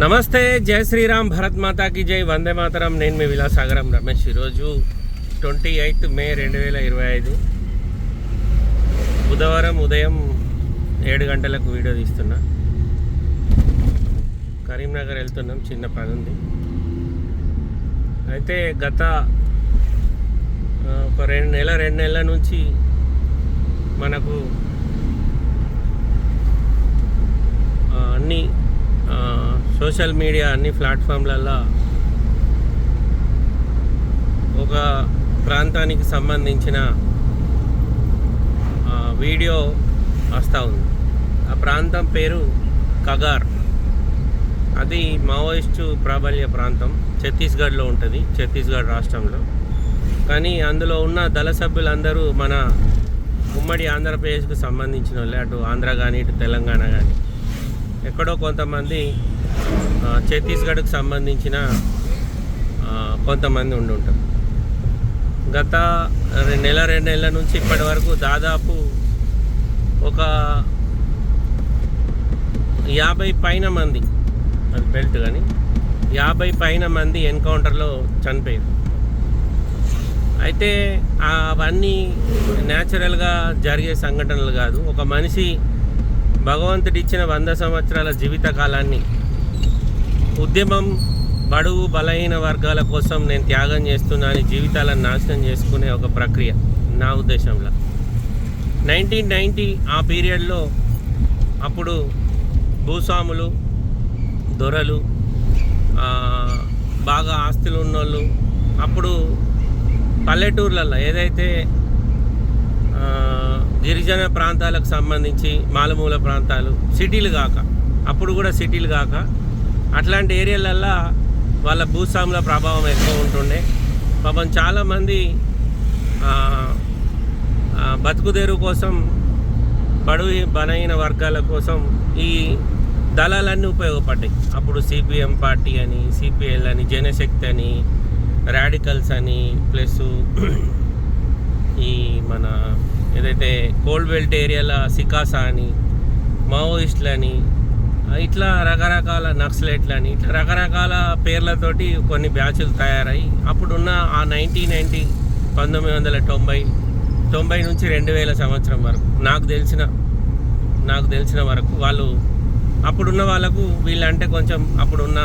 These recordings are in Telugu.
నమస్తే జై శ్రీరామ్ భరత్ మాతాకి జై వందే మాతరం. నేను మీ విలాసాగరం రమేష్ ఈరోజు ట్వంటీ ఎయిత్ మే రెండు వేల ఇరవై ఐదు. బుధవారం ఉదయం ఏడు గంటలకు వీడియో తీస్తున్నా. కరీంనగర్ వెళ్తున్నాం చిన్న పని ఉంది. అయితే గత ఒక రెండు నెల రెండు నెలల నుంచి మనకు అన్నీ సోషల్ మీడియా అన్ని ప్లాట్ఫామ్లలో ఒక ప్రాంతానికి సంబంధించిన వీడియో వస్తూ ఉంది. ఆ ప్రాంతం పేరు కగార్. అది మావోయిస్టు ప్రాబల్య ప్రాంతం. ఛత్తీస్గఢ్లో ఉంటుంది ఛత్తీస్గఢ్ రాష్ట్రంలో. కానీ అందులో ఉన్న దళ సభ్యులందరూ మన ఉమ్మడి ఆంధ్రప్రదేశ్కు సంబంధించిన వాళ్ళే. అటు ఆంధ్ర కానీ ఇటు తెలంగాణ కానీ ఎక్కడో కొంతమంది ఛత్తీస్గఢ్కు సంబంధించిన కొంతమంది ఉండి ఉంటారు గత రెండు నెల రెండు నెలల నుంచి ఇప్పటి వరకు దాదాపు ఒక యాభై పైన మంది అది బెల్ట్ కానీ యాభై పైన మంది ఎన్కౌంటర్లో చనిపోయారు. అయితే అవన్నీ న్యాచురల్గా జరిగే సంఘటనలు కాదు. ఒక మనిషి భగవంతుడిచ్చిన వంద సంవత్సరాల జీవిత కాలాన్ని ఉద్యమం బడుగు బలహీన వర్గాల కోసం నేను త్యాగం చేస్తున్నాను జీవితాలను నాశనం చేసుకునే ఒక ప్రక్రియ నా ఉద్దేశంలో. నైన్టీన్ నైంటీ ఆ పీరియడ్లో అప్పుడు భూస్వాములు దొరలు బాగా ఆస్తులు ఉన్నోళ్ళు అప్పుడు పల్లెటూర్లలో ఏదైతే గిరిజన ప్రాంతాలకు సంబంధించి మాలమూల ప్రాంతాలు సిటీలు కాక అప్పుడు కూడా సిటీలు కాక అట్లాంటి ఏరియాలల్లో వాళ్ళ భూస్వాముల ప్రభావం ఎక్కువ ఉంటుండే. పాపం చాలామంది బతుకుదేరు కోసం బడుగు బలహీన వర్గాల కోసం ఈ దళాలన్నీ ఉపయోగపడ్డాయి. అప్పుడు సిపిఎం పార్టీ అని సిపిఎల్ అని జనశక్తి అని రాడికల్స్ అని ప్లస్ ఈ మన ఏదైతే కోల్డ్ బెల్ట్ ఏరియాల సికాసా అని మావోయిస్టులని ఇట్లా రకరకాల నక్సలైట్లని ఇట్లా రకరకాల పేర్లతోటి కొన్ని బ్యాచ్లు తయారై అప్పుడున్న ఆ నైన్టీన్ నైన్టీ పంతొమ్మిది వందల తొంభై తొంభై నుంచి రెండు వేల సంవత్సరం వరకు నాకు తెలిసిన నాకు తెలిసిన వరకు వాళ్ళు అప్పుడున్న వాళ్ళకు వీళ్ళంటే కొంచెం అప్పుడున్న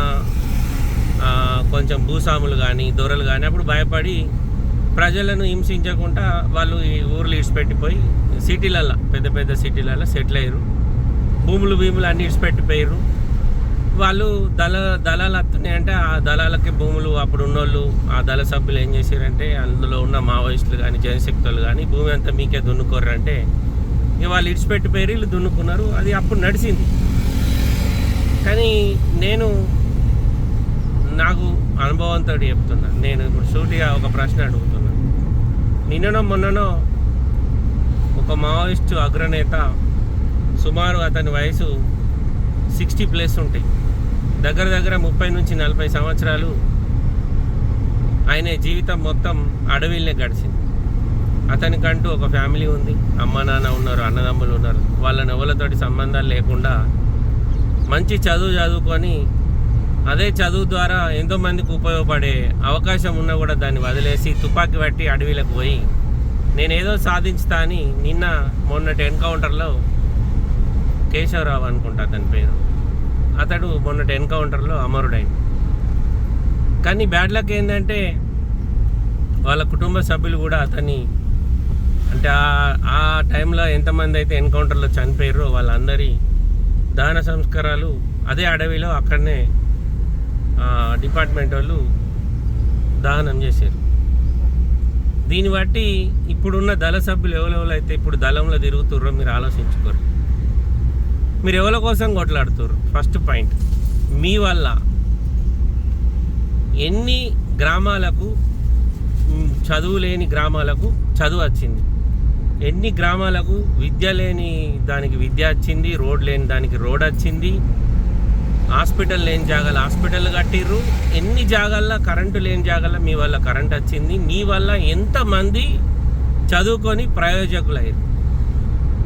కొంచెం భూస్వాములు కానీ దొరలు కానీ అప్పుడు భయపడి ప్రజలను హింసించకుండా వాళ్ళు ఈ ఊర్లు ఇడిచిపెట్టిపోయి సిటీలల్లో పెద్ద పెద్ద సిటీలలో సెటిల్ అయ్యారు. భూములు భీములు అన్ని ఇడిచిపెట్టిపోయారు. వాళ్ళు దళ దళాలు వస్తున్నాయంటే ఆ దళాలకి భూములు అప్పుడు ఉన్నోళ్ళు ఆ దళ సభ్యులు ఏం చేశారంటే అందులో ఉన్న మావోయిస్టులు కానీ జనశక్తులు కానీ భూమి అంతా మీకే దున్నుకోరంటే ఇక వాళ్ళు ఇడిచిపెట్టిపోయారు వీళ్ళు దున్నుకున్నారు. అది అప్పుడు నడిచింది. కానీ నేను నాకు అనుభవంతో చెప్తున్నా. నేను ఇప్పుడు సూటిగా ఒక ప్రశ్న అడుగుతున్నాను నిన్ననో మొన్ననో ఒక మావోయిస్టు అగ్రనేత సుమారు అతని వయసు సిక్స్టీ ప్లస్ ఉంటాయి. దగ్గర దగ్గర ముప్పై నుంచి నలభై సంవత్సరాలు ఆయన జీవితం మొత్తం అడవిలోనే గడిచింది. అతనికంటూ ఒక ఫ్యామిలీ ఉంది. అమ్మ నాన్న ఉన్నారు అన్నదమ్ములు ఉన్నారు. వాళ్ళ నవ్వులతోటి సంబంధాలు లేకుండా మంచి చదువు చదువుకొని అదే చదువు ద్వారా ఎంతో మందికి ఉపయోగపడే అవకాశం ఉన్నా కూడా దాన్ని వదిలేసి తుపాకీ పట్టి అడవిలకు పోయి నేనేదో సాధించుతా అని నిన్న మొన్నటి ఎన్కౌంటర్లో కేశవరావు అనుకుంటా అతని పేరు. అతడు మొన్నటి ఎన్కౌంటర్లో అమరుడైంది కానీ బ్యాడ్ లక్ ఏంటంటే వాళ్ళ కుటుంబ సభ్యులు కూడా అతన్ని అంటే ఆ- ఆ టైంలో ఎంతమంది అయితే ఎన్కౌంటర్లో చనిపోయారో వాళ్ళందరి దాన సంస్కారాలు అదే అడవిలో అక్కడనే డిపార్ట్మెంట్ వాళ్ళు దహనం చేశారు. దీన్ని బట్టి ఇప్పుడున్న దళ సభ్యులు ఎవరెవరు అయితే ఇప్పుడు దళంలో తిరుగుతుర్రో మీరు ఆలోచించుకోరు. మీరు ఎవరి కోసం కొట్లాడుతుర్రు ఫస్ట్ పాయింట్ మీ వల్ల ఎన్ని గ్రామాలకు చదువు లేని గ్రామాలకు చదువు వచ్చింది? ఎన్ని గ్రామాలకు విద్య లేని దానికి విద్య వచ్చింది? రోడ్ లేని దానికి రోడ్ వచ్చింది? హాస్పిటల్ లేని జాగాలు హాస్పిటల్ కట్టిర్రు. ఎన్ని జాగాల్లో కరెంటు లేని జాగాల్లో మీ వల్ల కరెంట్ వచ్చింది మీ వల్ల ఎంతమంది చదువుకొని ప్రయోజకులయ్యారు?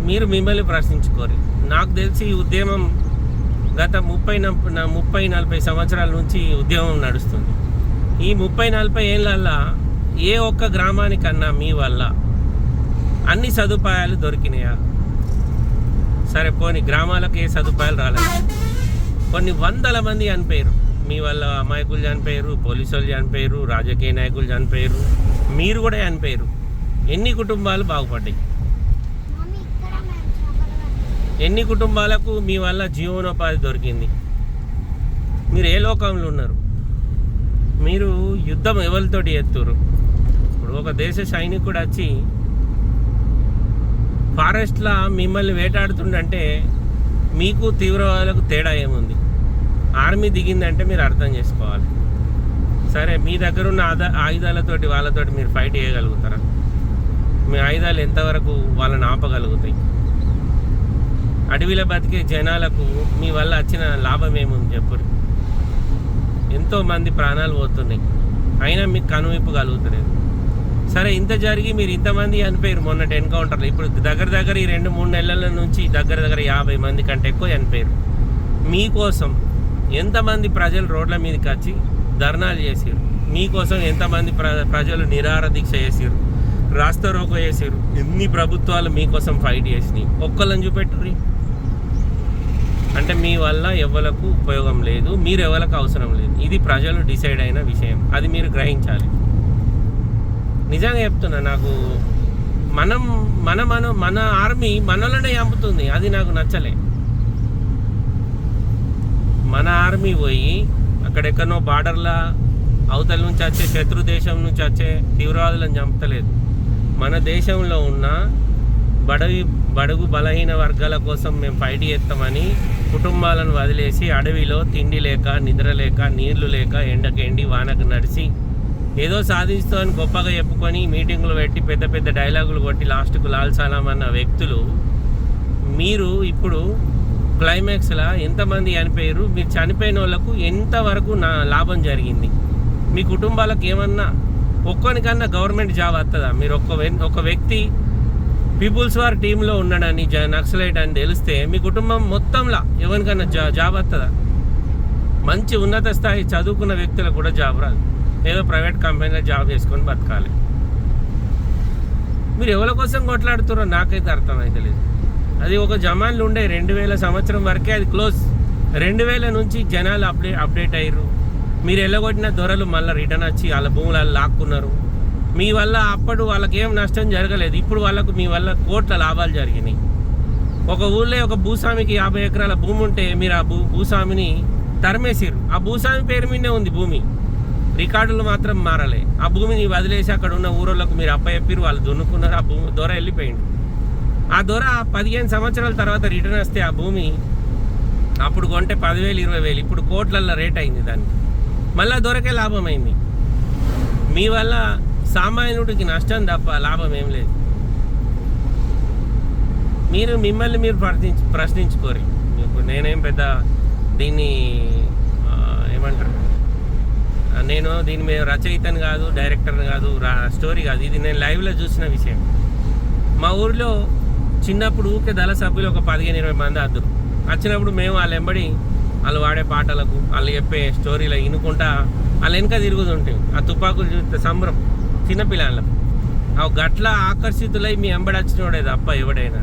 మీరు మిమ్మల్ని ప్రశ్నించుకోరు. నాకు తెలిసి ఈ ఉద్యమం గత ముప్పై ముప్పై నలభై సంవత్సరాల నుంచి ఉద్యమం నడుస్తుంది. ఈ ముప్పై నలభై ఏళ్ళల్లో ఏ ఒక్క గ్రామానికన్నా మీ వల్ల అన్ని సదుపాయాలు దొరికినాయా? సరే పోని గ్రామాలకు ఏ సదుపాయాలు రాలేదు? కొన్ని వందల మంది చనిపోయారు. మీ వల్ల అమాయకులు చనిపోయారు పోలీసు వాళ్ళు చనిపోయారు రాజకీయ నాయకులు చనిపోయారు. మీరు కూడా చనిపోయారు. ఎన్ని కుటుంబాలు బాగుపడ్డాయి? ఎన్ని కుటుంబాలకు మీ వల్ల జీవనోపాధి దొరికింది? మీరు ఏ లోకంలో ఉన్నారు? మీరు యుద్ధం ఎవరితోటి ఎత్తురు ఇప్పుడు ఒక దేశ సైనికుడు వచ్చి ఫారెస్ట్లో మిమ్మల్ని వేటాడుతుండంటే మీకు తీవ్రవాదులకు తేడా ఏముంది? ఆర్మీ దిగిందంటే మీరు అర్థం చేసుకోవాలి. సరే మీ దగ్గర ఉన్న ఆదా ఆయుధాలతోటి వాళ్ళతోటి మీరు ఫైట్ చేయగలుగుతారా? మీ ఆయుధాలు ఎంతవరకు వాళ్ళని ఆపగలుగుతాయి? అడవిలో బతికే జనాలకు మీ వల్ల వచ్చిన లాభం ఏముంది చెప్పుడు ఎంతోమంది ప్రాణాలు పోతున్నాయి. అయినా మీకు కనువిప్పు కలుగుతలేదు. సరే ఇంత జరిగి మీరు ఇంతమంది చనిపోయారు మొన్నటి ఎన్కౌంటర్లో ఇప్పుడు దగ్గర దగ్గర ఈ రెండు మూడు నెలల నుంచి దగ్గర దగ్గర యాభై మంది కంటే ఎక్కువ చనిపోయారు. మీకోసం ఎంతమంది ప్రజలు రోడ్ల మీదకి వచ్చి ధర్నాలు చేసారు మీకోసం ఎంతమంది ప్ర ప్రజలు నిరాహార దీక్ష చేసారు రాస్తా రోకో చేసారు ఎన్ని ప్రభుత్వాలు మీకోసం ఫైట్ చేసినాయి? ఒక్కళ్ళని చూపెట్టుర్రి. అంటే మీ వల్ల ఎవలకు ఉపయోగం లేదు మీరు ఎవరికి అవసరం లేదు. ఇది ప్రజలు డిసైడ్ అయిన విషయం. అది మీరు గ్రహించాలి. నిజంగా చెప్తున్నా నాకు మనం మన మన మన ఆర్మీ మనలోనే చంపుతుంది. అది నాకు నచ్చలే. మన ఆర్మీ పోయి అక్కడెక్కడనో బార్డర్లా అవతల నుంచి వచ్చే శత్రు దేశం నుంచి వచ్చే తీవ్రవాదులను చంపతలేదు మన దేశంలో ఉన్న బడవి బడుగు బలహీన వర్గాల కోసం మేము ఫైట్ చేస్తామని కుటుంబాలను వదిలేసి అడవిలో తిండి లేక నిద్ర లేక నీళ్ళు లేక ఎండకెండి వానకు నడిచి ఏదో సాధిస్తామని గొప్పగా చెప్పుకొని మీటింగులు పెట్టి పెద్ద పెద్ద డైలాగులు కొట్టి లాస్ట్కు లాల్ అన్న వ్యక్తులు మీరు ఇప్పుడు క్లైమాక్స్లో ఎంతమంది చనిపోయారు? మీరు చనిపోయిన వాళ్ళకు ఎంతవరకు నా లాభం జరిగింది? మీ కుటుంబాలకు ఏమన్నా ఒక్కనికన్నా గవర్నమెంట్ జాబ్ వస్తుందా మీరు ఒక్క ఒక వ్యక్తి పీపుల్స్ వార్ టీంలో ఉన్నాడని జ నక్సలైట్ అని తెలిస్తే మీ కుటుంబం మొత్తంలా ఎవరికన్నా జా జాబ్ వస్తుందా మంచి ఉన్నత స్థాయి చదువుకున్న వ్యక్తులకు కూడా జాబ్ రాదు. ఏదో ప్రైవేట్ కంపెనీలో జాబ్ చేసుకొని బతకాలి. మీరు ఎవరి కోసం కొట్లాడుతున్నారో నాకైతే అర్థమైతే లేదు. అది ఒక జమాన్లు ఉండే రెండు వేల సంవత్సరం వరకే అది క్లోజ్. రెండు వేల నుంచి జనాలు అప్డేట్ అప్డేట్ అయ్యారు. మీరు వెళ్ళగొట్టిన దొరలు మళ్ళీ రిటర్న్ వచ్చి వాళ్ళ భూములు లాక్కున్నారు. మీ వల్ల అప్పుడు వాళ్ళకి ఏం నష్టం జరగలేదు. ఇప్పుడు వాళ్ళకు మీ వల్ల కోట్ల లాభాలు జరిగినాయి. ఒక ఊళ్ళో ఒక భూస్వామికి యాభై ఎకరాల భూమి ఉంటే మీరు ఆ భూ భూస్వామిని తరిమేసిరు ఆ భూస్వామి పేరు మీదే ఉంది భూమి. రికార్డులు మాత్రం మారలే. ఆ భూమిని వదిలేసి అక్కడ ఉన్న ఊరోళ్ళకు మీరు అప్పచెప్పిరు వాళ్ళు దున్నుకున్నారు ఆ భూమి దొర వెళ్ళిపోయిండు ఆ దొర పదిహేను సంవత్సరాల తర్వాత రిటర్న్ వస్తే ఆ భూమి అప్పుడు కొంటే పదివేలు ఇరవై వేలు ఇప్పుడు కోట్లల్లో రేట్ అయింది దానికి. మళ్ళా దొరకే లాభం అయింది మీ వల్ల సామాన్యుడికి నష్టం తప్ప లాభం ఏం లేదు. మీరు మిమ్మల్ని మీరు ప్రశ్నించు ప్రశ్నించుకోరు. ఇప్పుడు నేనేం పెద్ద దీన్ని ఏమంటారు? నేను దీని మీద రచయితను కాదు డైరెక్టర్ని కాదు రా స్టోరీ కాదు. ఇది నేను లైవ్లో చూసిన విషయం. మా ఊరిలో చిన్నప్పుడు ఊరికే దళ సభ్యులు ఒక పదిహేను ఇరవై మంది అద్దరు. వచ్చినప్పుడు మేము వాళ్ళు వెంబడి వాళ్ళు వాడే పాటలకు వాళ్ళు చెప్పే స్టోరీలు వినుకుంటా వాళ్ళ వెనక తిరుగుతుంటాం ఆ తుపాకులు చూస్తే సంబరం చిన్నపిల్లలకు ఆ గట్ల ఆకర్షితులై మీ వెంబడి వచ్చినోడే తప్ప ఎవడైనా.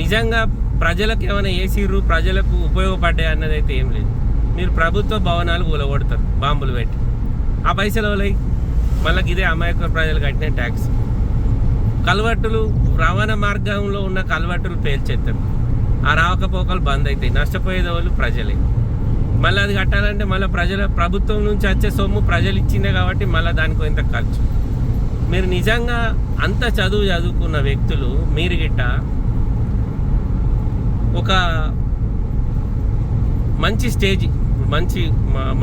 నిజంగా ప్రజలకు ఏమైనా వేసిర్రు ప్రజలకు ఉపయోగపడ్డాయి అన్నది అయితే ఏం లేదు. మీరు ప్రభుత్వ భవనాలు కూలగొడతారు బాంబులు పెట్టి. ఆ పైసలు ఎవలై మళ్ళీ ఇదే అమాయక ప్రజలు కట్టిన ట్యాక్స్. కల్వర్టులు రవాణా మార్గంలో ఉన్న కల్వర్టులు పేల్చేస్తారు ఆ రావకపోకలు బంద్ అవుతాయి నష్టపోయేది వాళ్ళు ప్రజలే. మళ్ళీ అది కట్టాలంటే మళ్ళీ ప్రజల ప్రభుత్వం నుంచి వచ్చే సొమ్ము ప్రజలు ఇచ్చిందే కాబట్టి మళ్ళీ దానికి ఇంత ఖర్చు. మీరు నిజంగా అంత చదువు చదువుకున్న వ్యక్తులు మీరు గిట్ట ఒక మంచి స్టేజ్ మంచి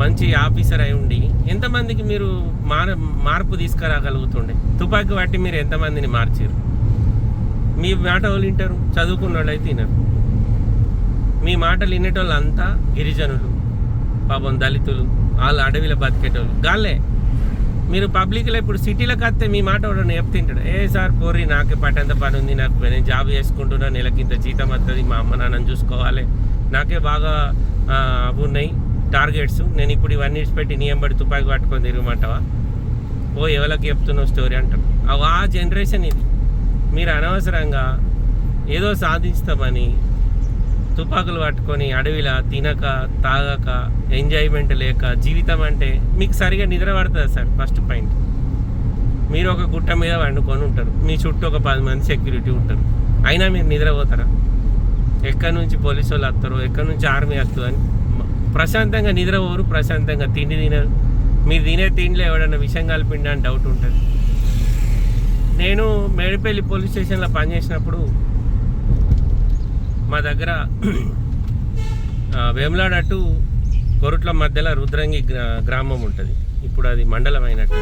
మంచి ఆఫీసర్ అయి ఉండి ఎంతమందికి మీరు మార మార్పు తీసుకురాగలుగుతుండే? తుపాకీ బట్టి మీరు ఎంతమందిని మార్చారు మీ మాట వాళ్ళు వింటారు చదువుకున్న వాళ్ళు అయితే వినరు. మీ మాటలు వినేటోళ్ళు అంతా గిరిజనులు పాపం దళితులు వాళ్ళు అడవిలో బతికేటోళ్ళు. గాలే మీరు పబ్లిక్లో ఇప్పుడు సిటీలకు వస్తే మీ మాట వాళ్ళని చెప్తుంటాడు? ఏ సార్ పోరి నాకే పట్టంత పని ఉంది నాకు నేను జాబ్ చేసుకుంటున్నా నెలకి ఇంత జీతం వస్తుంది మా అమ్మ నాన్నని చూసుకోవాలి. నాకే బాగా ఉన్నాయి టార్గెట్స్ నేను ఇప్పుడు ఇవన్నీ పెట్టి నీ ఎంబడి తుపాకి పట్టుకొని తిరగమంటావా? ఓ ఎవరికి చెప్తున్నావు స్టోరీ అంటారు అవి ఆ జనరేషన్ ఇది. మీరు అనవసరంగా ఏదో సాధిస్తామని తుపాకులు పట్టుకొని అడవిలా తినక తాగక ఎంజాయ్మెంట్ లేక జీవితం అంటే మీకు సరిగా నిద్ర పడుతుంది సార్? ఫస్ట్ పాయింట్ మీరు ఒక గుట్ట మీద వండుకొని ఉంటారు. మీ చుట్టూ ఒక పది మంది సెక్యూరిటీ ఉంటారు. అయినా మీరు నిద్రపోతారా? ఎక్కడి నుంచి పోలీసు వాళ్ళు వస్తారు ఎక్కడి నుంచి ఆర్మీ వస్తుందని అని ప్రశాంతంగా నిద్రపోరు ప్రశాంతంగా తిండి తినరు. మీరు తినే తిండిలో ఎవడన్నా విషయం కలిపిండా అని డౌట్ ఉంటుంది. నేను మేడిపల్లి పోలీస్ స్టేషన్లో పనిచేసినప్పుడు మా దగ్గర వేములాడట్టు కొరుట్ల మధ్యలో రుద్రంగి గ్రా- గ్రామం ఉంటుంది. ఇప్పుడు అది మండలం అయినట్టు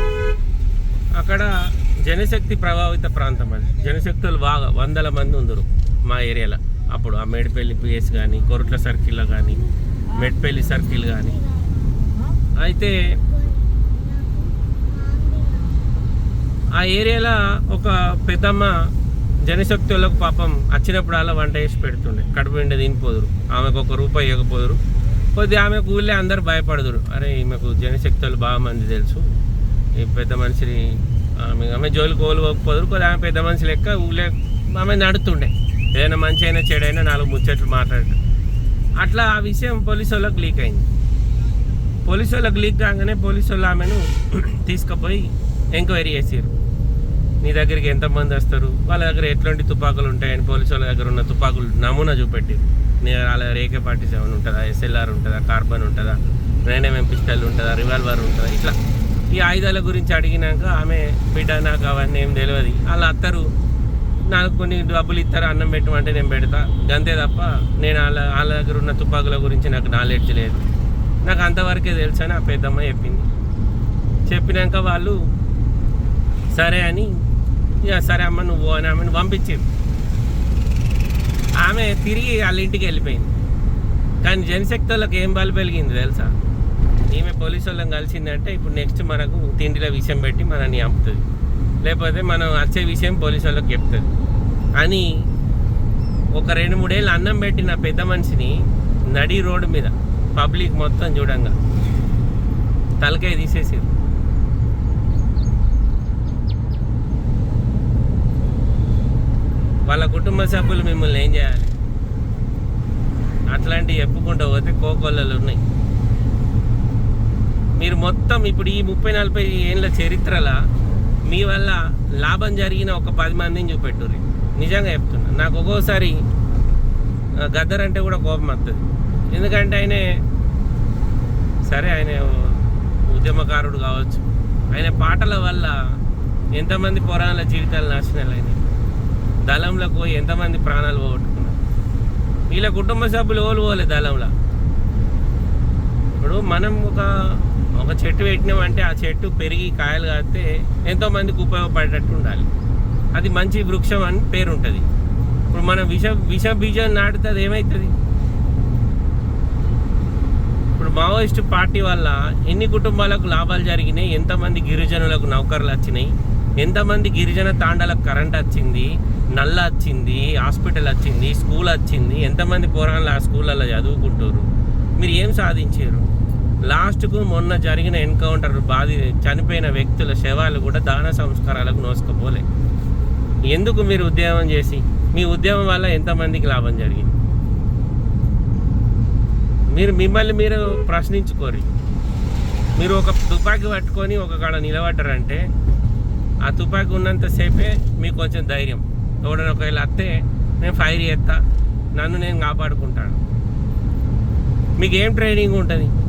అక్కడ జనశక్తి ప్రభావిత ప్రాంతం అది. జనశక్తులు బాగా వందల మంది ఉందరు మా ఏరియాలో. అప్పుడు ఆ మేడిపల్లి పిఎస్ కానీ కొరట్ల సర్కిల్లో కానీ మెట్పల్లి సర్కిల్ కానీ అయితే ఆ ఏరియాలో ఒక పెద్దమ్మ జనశక్తి వాళ్ళకు పాపం వచ్చినప్పుడు అలా వంట వేసి పెడుతుండే. కడుపు నిండా తినిపోదురు. ఆమెకు ఒక రూపాయి ఇవ్వకపోదురు. కొద్దిగా ఆమెకు ఊళ్ళే అందరు భయపడదురు. అరే ఈమెకు జనశక్తి వాళ్ళు బాగా మంది తెలుసు. ఈ పెద్ద మనిషిని ఆమె ఆమె జోలికి కోలుకోకపోదురు కొద్దిగా ఆమె పెద్ద మనిషి లెక్క ఊళ్ళే ఆమె నడుతుండే. ఏదైనా మంచి అయినా చెడైనా నాలుగు ముచ్చట్లు మాట్లాడటం అట్లా ఆ విషయం పోలీసు వాళ్ళకి లీక్ అయింది. పోలీసు వాళ్ళకి లీక్ కాగానే పోలీసు వాళ్ళు ఆమెను తీసుకుపోయి ఎంక్వైరీ చేసారు నీ దగ్గరికి ఎంతమంది వస్తారు? వాళ్ళ దగ్గర ఎట్లాంటి తుపాకులు ఉంటాయని పోలీసు వాళ్ళ దగ్గర ఉన్న తుపాకులు నమూనా చూపెట్టారు నీ వాళ్ళ రేకే ఫార్టీ సెవెన్ ఉంటుందా? ఎస్ఎల్ఆర్ ఉంటుందా? కార్బన్ ఉంటుందా? నైన్ పిస్టల్ ఉంటుందా? రివాల్వర్ ఉంటుందా? ఇట్లా ఈ ఆయుధాల గురించి అడిగినాక ఆమె బిడ్డ నాకు అవన్నీ ఏం తెలియదు వాళ్ళ అత్తరు నాకు కొన్ని డబ్బులు ఇస్తారు అన్నం పెట్టమంటే నేను పెడతా. అంతే తప్ప నేను వాళ్ళ వాళ్ళ దగ్గర ఉన్న తుపాకుల గురించి నాకు నాలెడ్జ్ లేదు. నాకు అంతవరకే తెలుసు అని ఆ పెద్దమ్మ చెప్పింది. చెప్పినాక వాళ్ళు సరే అని ఇక సరే అమ్మ నువ్వు అని ఆమెను పంపించింది. ఆమె తిరిగి వాళ్ళ ఇంటికి వెళ్ళిపోయింది. కానీ జనశక్తి వాళ్ళకి ఏం బలి పెరిగింది తెలుసా? ఈమె పోలీసు వాళ్ళని కలిసిందంటే ఇప్పుడు నెక్స్ట్ మనకు తిండిలో విషయం పెట్టి మనని చంపుతుంది. లేకపోతే మనం వచ్చే విషయం పోలీసు వాళ్ళకి చెప్తుంది అని ఒక రెండు మూడేళ్ళు అన్నం పెట్టిన పెద్ద మనిషిని నడి రోడ్డు మీద పబ్లిక్ మొత్తం చూడంగా తలకాయ తీసేసారు. వాళ్ళ కుటుంబ సభ్యులు మిమ్మల్ని ఏం చేయాలి? అట్లాంటివి చెప్పుకుంటూ పోతే కోకొల్లలు ఉన్నాయి. మీరు మొత్తం ఇప్పుడు ఈ ముప్పై నలభై ఏళ్ళ చరిత్రలో మీ వల్ల లాభం జరిగిన ఒక పది మందిని చూపెట్టుర్రి. నిజంగా చెప్తున్నా. నాకు ఒక్కోసారి గద్దర్ అంటే కూడా కోపం వస్తుంది ఎందుకంటే ఆయనే సరే ఆయన ఉద్యమకారుడు కావచ్చు. ఆయన పాటల వల్ల ఎంతమంది పురాణాల జీవితాలు నాశనాలు అయినాయి దళంలోకి పోయి ఎంతమంది ప్రాణాలు పోగొట్టుకున్నారు. వీళ్ళ కుటుంబ సభ్యులు ఓలు పోలే దళంలో? ఇప్పుడు మనం ఒక ఒక చెట్టు పెట్టినామంటే ఆ చెట్టు పెరిగి కాయలు కాస్తే ఎంతో మందికి ఉపయోగపడేటట్టు ఉండాలి. అది మంచి వృక్షం అని పేరు ఉంటుంది ఇప్పుడు మనం విష విష బీజం నాటితే అది ఏమవుతుంది ఇప్పుడు మావోయిస్టు పార్టీ వల్ల ఎన్ని కుటుంబాలకు లాభాలు జరిగినాయి? ఎంతమంది గిరిజనులకు నౌకర్లు వచ్చినాయి? ఎంతమంది గిరిజన తాండాలకు కరెంట్ వచ్చింది? నల్ల వచ్చింది? హాస్పిటల్ వచ్చింది? స్కూల్ వచ్చింది? ఎంతమంది పోరాళ్ళు ఆ స్కూళ్ళల్లో చదువుకుంటారు మీరు ఏం సాధించారు లాస్ట్కు మొన్న జరిగిన ఎన్కౌంటర్ బాధి చనిపోయిన వ్యక్తుల శవాలు కూడా దాన సంస్కారాలకు నోసుకుపోలే. ఎందుకు మీరు ఉద్యమం చేసి? మీ ఉద్యమం వల్ల ఎంతమందికి లాభం జరిగింది? మీరు మిమ్మల్ని మీరు ప్రశ్నించుకోరు. మీరు ఒక తుపాకీ పట్టుకొని ఒక కాడ నిలబడ్డారంటే ఆ తుపాకీ ఉన్నంతసేపే మీకు కొంచెం ధైర్యం. ఎవడని ఒకవేళ అత్తే నేను ఫైర్ చేస్తా. నన్ను నేను కాపాడుకుంటాను. మీకు ఏం ట్రైనింగ్ ఉంటుంది?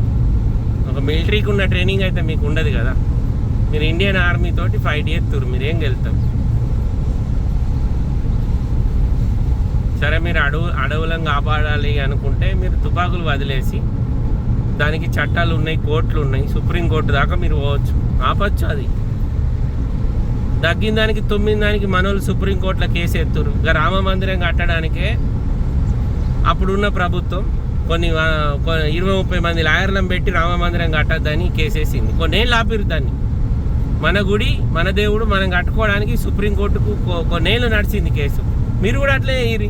ఒక మిలిటరీకి ఉన్న ట్రైనింగ్ అయితే మీకు ఉండదు కదా. మీరు ఇండియన్ ఆర్మీ తోటి ఫైట్ చేస్తారు మీరు ఏం గెలుస్తారు? సరే మీరు అడవు అడవులను కాపాడాలి అనుకుంటే మీరు తుపాకులు వదిలేసి దానికి చట్టాలు ఉన్నాయి కోర్టులు ఉన్నాయి సుప్రీంకోర్టు దాకా మీరు పోవచ్చు. ఆపచ్చు అది. తగ్గిన దానికి తొమ్మిది దానికి మనోళ్ళు సుప్రీంకోర్టులో కేసు ఎత్తురు ఇక రామ మందిరం కట్టడానికే అప్పుడున్న ప్రభుత్వం కొన్ని ఇరవై ముప్పై మంది లాయర్లను పెట్టి రామ మందిరం కట్టద్దని కేసేసింది. కొన్నేళ్ళు ఆపిరు దాన్ని. మన గుడి మన దేవుడు మనం కట్టుకోవడానికి సుప్రీంకోర్టుకు కొన్నేళ్ళు నడిచింది కేసు. మీరు కూడా అట్లే ఇరి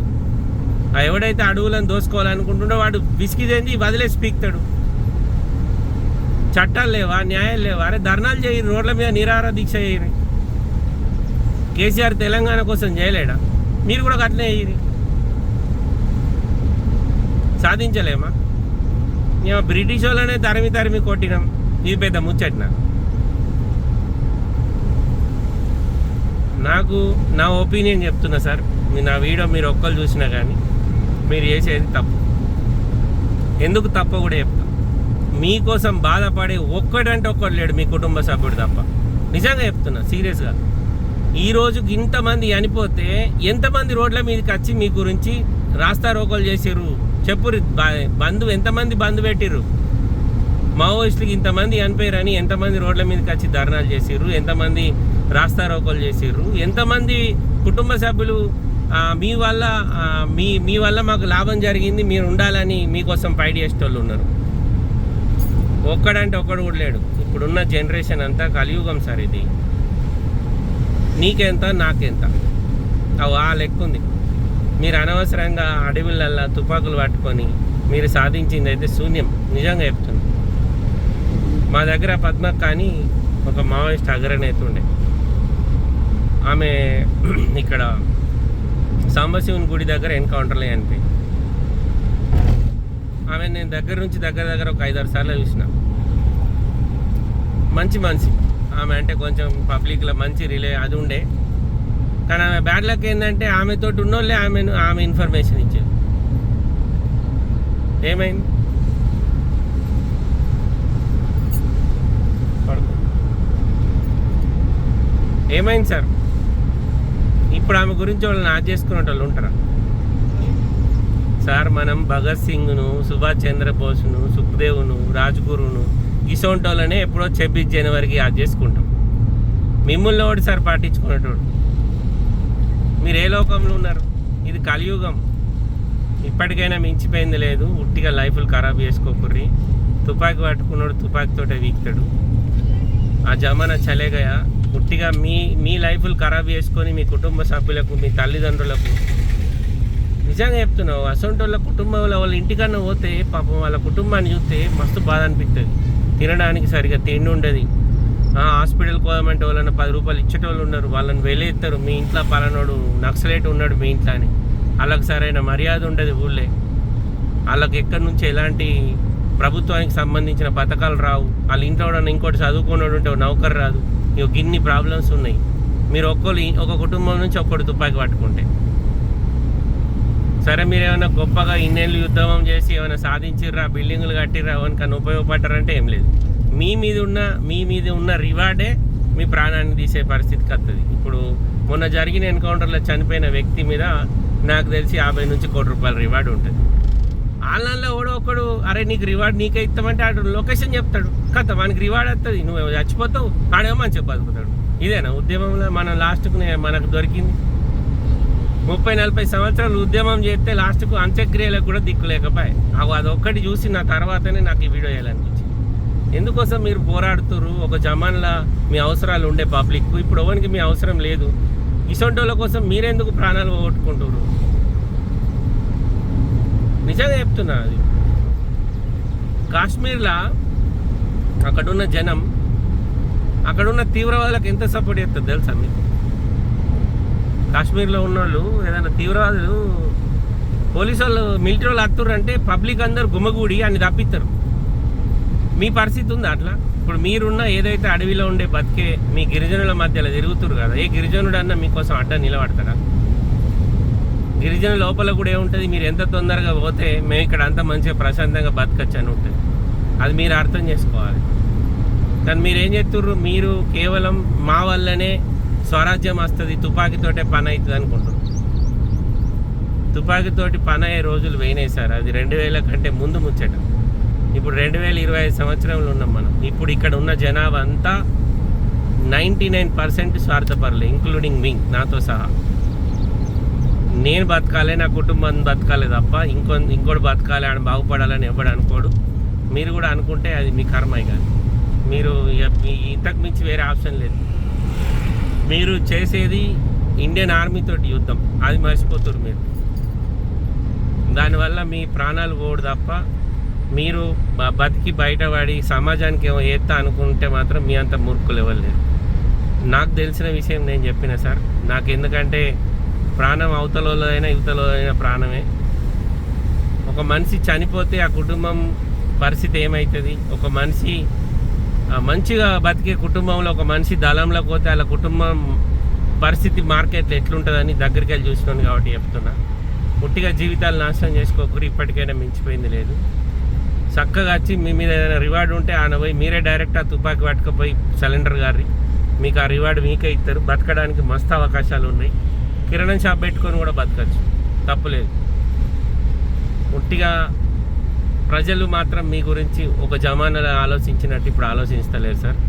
ఆ ఎవడైతే అడవులను దోసుకోవాలనుకుంటుండో వాడు విసిగిదేంది? వదిలేసి పీక్తాడు. చట్టాలు లేవా? న్యాయాలు లేవా? అరే ధర్నాలు చేయి రోడ్ల మీద నిరాహార దీక్ష చేయరు కేసీఆర్ తెలంగాణ కోసం చేయలేడా? మీరు కూడా అట్లే చేయరు సాధించలేమా? మేము బ్రిటిష్ వాళ్ళనే తరిమి తరిమి కొట్టినాం. ఇది పెద్ద ముచ్చట్న. నాకు నా ఒపీనియన్ చెప్తున్నా సార్. మీ నా వీడియో మీరు ఒక్కరు చూసినా కానీ మీరు చేసేది తప్పు. ఎందుకు తప్ప కూడా చెప్తాం. మీకోసం బాధపడే ఒక్కడంటే ఒక్కడు లేడు మీ కుటుంబ సభ్యుడు తప్ప. నిజంగా చెప్తున్నా సీరియస్గా. ఈరోజుకి ఇంతమంది చనిపోతే ఎంతమంది రోడ్ల మీదకి వచ్చి మీ గురించి రాస్తా రోకోలు చేసారు చెప్పురు బంధు ఎంతమంది బంధు పెట్టిర్రు? మావోయిస్టులకు ఇంతమంది చనిపోయారని ఎంతమంది రోడ్ల మీదకి వచ్చి ధర్నాలు చేసిర్రు? ఎంతమంది రాస్తా రోకోలు చేసిర్రు? ఎంతమంది కుటుంబ సభ్యులు మీ వల్ల మీ మీ వల్ల మాకు లాభం జరిగింది మీరు ఉండాలని మీకోసం ఫైట్ చేసేటోళ్ళు ఉన్నారు. ఒక్కడంటే ఒక్కడు కూడా లేడు. ఇప్పుడున్న జనరేషన్ అంతా కలియుగం సార్ ఇది. నీకెంత నాకెంత? అవు ఆ లెక్క ఉంది. మీరు అనవసరంగా అడవులల్లా తుపాకులు పట్టుకొని మీరు సాధించింది అయితే శూన్యం. నిజంగా చెప్తున్నా. మా దగ్గర పద్మక్క అని ఒక మావోయిస్ట్ అగ్రనేత ఉండే ఆమె ఇక్కడ సాంబశివుని గుడి దగ్గర ఎన్కౌంటర్లే చనిపోయింది ఆమె నేను దగ్గర నుంచి దగ్గర దగ్గర ఒక ఐదారు సార్లు చూసిన. మంచి మనిషి. ఆమె అంటే కొంచెం పబ్లిక్లో మంచి రిలే అది ఉండే. కానీ ఆమె బ్యాడ్ లక్ ఏంటంటే ఆమెతో ఉన్నోళ్ళే ఆమెను ఆమె ఇన్ఫర్మేషన్ ఇచ్చారు. ఏమైంది? ఏమైంది సార్? ఇప్పుడు ఆమె గురించి వాళ్ళని ఆజ్ చేసుకునే వాళ్ళు ఉంటారా? సార్ మనం భగత్ సింగ్ను సుభాష్ చంద్రబోస్ను సుఖ్దేవ్ను రాజ్గురును ఇసోంటోళ్ళనే ఎప్పుడో ఛబ్బీస్ జనవరికి యాద్ చేసుకుంటాం. మిమ్మల్ని ఒకటి సార్ పాటించుకునేటోడు? మీరు ఏ లోకంలో ఉన్నారు? ఇది కలియుగం. ఇప్పటికైనా మించిపోయింది లేదు. ఉట్టిగా లైఫ్లు ఖరాబ్ చేసుకోకుర్రి తుపాకీ పట్టుకున్నాడు తుపాకీతోటే వీక్తాడు. ఆ జమానా చలేగయా? ఉట్టిగా మీ మీ లైఫ్లు ఖరాబ్ చేసుకొని మీ కుటుంబ సభ్యులకు మీ తల్లిదండ్రులకు. నిజంగా చెప్తున్నావు. అసొంటి వాళ్ళ కుటుంబంలో వాళ్ళ ఇంటికన్నా పోతే పాపం వాళ్ళ కుటుంబాన్ని చూస్తే మస్తు బాధ అనిపిస్తుంది తినడానికి సరిగా తిండి ఉండదు. హాస్పిటల్కి పోదామంటే వాళ్ళని పది రూపాయలు ఇచ్చేటోళ్ళు ఉన్నారు. వాళ్ళని వెళ్ళేస్తారు మీ ఇంట్లో పలానోడు నక్సలైట్ ఉన్నాడు మీ ఇంట్లో అని. వాళ్ళకి సరైన మర్యాద ఉండదు ఊళ్ళే. వాళ్ళకి ఎక్కడి నుంచి ఎలాంటి ప్రభుత్వానికి సంబంధించిన పథకాలు రావు. వాళ్ళ ఇంట్లో కూడా ఇంకోటి చదువుకున్నాడు ఉంటే ఒక నౌకరు రాదు. ఇక గిన్ని ప్రాబ్లమ్స్ ఉన్నాయి. మీరు ఒక్కరు ఒక కుటుంబం నుంచి ఒక్కడు తుపాకి పట్టుకుంటే. సరే మీరు ఏమైనా గొప్పగా ఇన్నేళ్ళు యుద్ధం చేసి ఏమైనా సాధించిర్రా? బిల్డింగులు కట్టిర్రా? ఎవరికన్నా ఉపయోగపడ్డారంటే ఏం లేదు. మీ మీద ఉన్న మీ మీద ఉన్న రివార్డే మీ ప్రాణాన్ని తీసే పరిస్థితికి వస్తుంది ఇప్పుడు మొన్న జరిగిన ఎన్కౌంటర్లో చనిపోయిన వ్యక్తి మీద నాకు తెలిసి యాభై నుంచి కోటి రూపాయల రివార్డు ఉంటుంది. ఆన్లైన్లో ఎవడో ఒకడు అరే నీకు రివార్డ్ నీకే ఇస్తామంటే ఆడు లొకేషన్ చెప్తాడు. కథ మనకి రివార్డ్ వస్తుంది నువ్వు చచ్చిపోతావు ఆడేమో మంచి బతుకుతాడు. ఇదేనా ఉద్యమంలో మన లాస్ట్కు మనకు దొరికింది? ముప్పై నలభై సంవత్సరాలు ఉద్యమం చేస్తే లాస్ట్కు అంత్యక్రియలకు కూడా దిక్కు లేకపోయి. అది ఒక్కటి చూసి నా తర్వాతనే నాకు ఈ వీడియో చేయాలనిపించింది. ఎందుకోసం మీరు పోరాడుతురు ఒక జమాన్లా మీ అవసరాలు ఉండే పబ్లిక్ ఇప్పుడు ఎవరికి మీ అవసరం లేదు. ఇసొంటోళ్ళ కోసం మీరెందుకు ప్రాణాలు పోగొట్టుకుంటారు నిజంగా చెప్తున్నా అది. కాశ్మీర్లో అక్కడున్న జనం అక్కడున్న తీవ్రవాదులకు ఎంత సపోర్ట్ చేస్తుంది తెలుసా మీకు? కాశ్మీర్లో ఉన్నోళ్ళు ఏదైనా తీవ్రవాదులు పోలీసు వాళ్ళు మిలిటరీ వాళ్ళు అత్తుర్రంటే పబ్లిక్ అందరు గుమ్మగూడి అని తప్పిస్తారు మీ పరిస్థితి ఉందా అట్లా? ఇప్పుడు మీరున్న ఏదైతే అడవిలో ఉండే బతికే మీ గిరిజనుల మధ్యలో తిరుగుతురు కదా ఏ గిరిజనుడు అన్న మీకోసం అడ్డ నిలబడతాడా? గిరిజన లోపల కూడా ఏముంటుంది? మీరు ఎంత తొందరగా పోతే మేము ఇక్కడ అంత మంచిగా ప్రశాంతంగా బతకచ్చు అని ఉంటుంది. అది మీరు అర్థం చేసుకోవాలి. కానీ మీరు ఏం చేస్తుర్రు? మీరు కేవలం మా వల్లనే స్వరాజ్యం వస్తుంది తుపాకీతోటే పని అవుతుంది అనుకుంటున్నారు. తుపాకీతోటి పని అయ్యే రోజులు పోయినాయి సార్ అది రెండు వేల కంటే ముందు ముచ్చట. ఇప్పుడు రెండు వేల ఇరవై ఐదు సంవత్సరంలో ఉన్నాం మనం. ఇప్పుడు ఇక్కడ ఉన్న జనాభా అంతా నైంటీ నైన్ పర్సెంట్ స్వార్థపరులు ఇంక్లూడింగ్ మీ నాతో సహా. నేను బతకాలి నా కుటుంబం బతకాలి తప్ప ఇంకో ఇంకోటి బతకాలి అని బాగుపడాలని ఎవడు అనుకోడు. మీరు కూడా అనుకుంటే అది మీ కర్మ కానీ మీరు ఇక ఇంతకు మించి వేరే ఆప్షన్ లేదు. మీరు చేసేది ఇండియన్ ఆర్మీ తోటి యుద్ధం. అది మర్చిపోతున్నారు మీరు. దానివల్ల మీ ప్రాణాలు పోడు తప్ప మీరు బతికి బయటపడి సమాజానికి ఏమో ఏత్తా అనుకుంటే మాత్రం మీ అంత మూర్ఖులు ఇవ్వలేరు లేరు. నాకు తెలిసిన విషయం నేను చెప్పిన సార్. నాకు ఎందుకంటే ప్రాణం అవతలైనా ఇవతలైనా ప్రాణమే. ఒక మనిషి చనిపోతే ఆ కుటుంబం పరిస్థితి ఏమవుతుంది ఒక మనిషి మంచిగా బతికే కుటుంబంలో ఒక మనిషి దళంలో పోతే వాళ్ళ కుటుంబం పరిస్థితి మార్కెట్లో ఎట్లుంటుందని దగ్గరికి వెళ్ళి చూసినాను కాబట్టి చెప్తున్నా. పుట్టిగా జీవితాలు నాశనం చేసుకోకూడదు ఇప్పటికైనా మించిపోయింది లేదు. చక్కగా వచ్చి మీ మీద ఏదైనా రివార్డు ఉంటే ఆయన పోయి మీరే డైరెక్ట్ ఆ తుపాకి పట్టుకుపోయి సిలిండర్ గారి మీకు ఆ రివార్డు మీకే ఇస్తారు. బతకడానికి మస్తు అవకాశాలు ఉన్నాయి. కిరాణం షాప్ పెట్టుకొని కూడా బతకచ్చు. తప్పులేదు ఉట్టిగా ప్రజలు మాత్రం మీ గురించి ఒక జమానాలో ఆలోచించినట్టు ఇప్పుడు ఆలోచించలేరు సార్.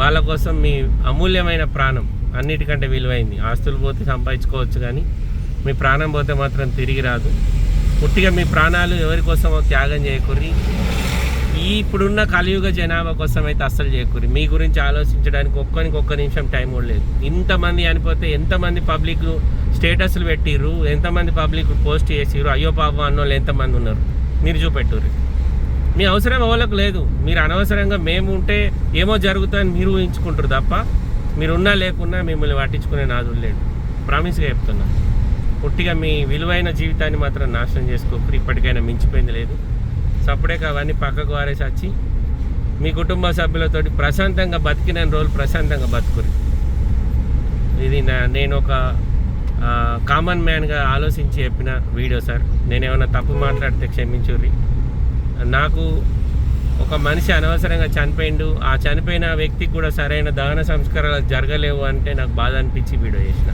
వాళ్ళ కోసం మీ అమూల్యమైన ప్రాణం అన్నిటికంటే విలువైంది. ఆస్తులు పోతే సంపాదించుకోవచ్చు కానీ మీ ప్రాణం పోతే మాత్రం తిరిగి రాదు. పుట్టిగా మీ ప్రాణాలు ఎవరి త్యాగం చేయకూరి. ఈ ఇప్పుడున్న కలియుగ జనాభా కోసం అయితే అస్సలు చేయకూరి. మీ గురించి ఆలోచించడానికి ఒక్కరికి ఒక్క నిమిషం టైం కూడా లేదు. ఇంతమంది అనిపోతే ఎంతమంది పబ్లిక్ స్టేటస్లు పెట్టిర్రు ఎంతమంది పబ్లిక్ పోస్ట్ చేసిర్రు అయ్యో పాపం అన్నోళ్ళు ఎంతమంది ఉన్నారు? మీరు చూపెట్టుర్రు. మీ అవసరం ఎవరికి లేదు. మీరు అనవసరంగా మేము ఉంటే ఏమో జరుగుతుందని మీరు ఊహించుకుంటారు తప్ప మీరు ఉన్నా లేకున్నా మిమ్మల్ని పట్టించుకునే నాదులు లేడు. ప్రామిస్గా చెప్తున్నాను పుట్టిగా మీ విలువైన జీవితాన్ని మాత్రం నాశనం చేసుకోకరు ఇప్పటికైనా మించిపోయింది లేదు. సప్పుడే అవన్నీ పక్కకు వారేసి వచ్చి మీ కుటుంబ సభ్యులతోటి ప్రశాంతంగా బతికిన రోజులు ప్రశాంతంగా బతుకురు. ఇది నా నేను ఒక కామన్ మ్యాన్గా ఆలోచించి చెప్పిన వీడియో సార్. నేను ఏమైనా తప్పు మాట్లాడితే క్షమించుర్రి. నాకు ఒక మనిషి అనవసరంగా చనిపోయిండు. ఆ చనిపోయిన వ్యక్తికి కూడా సరైన దహన సంస్కారాలు జరగలేవు అంటే నాకు బాధ అనిపించి వీడియో చేసిన.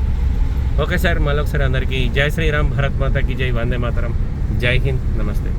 ఓకే సార్ మళ్ళొకసారి అందరికీ జై శ్రీరామ్ భరత్ మాతకి జై వందే మాతరం జై హింద్ నమస్తే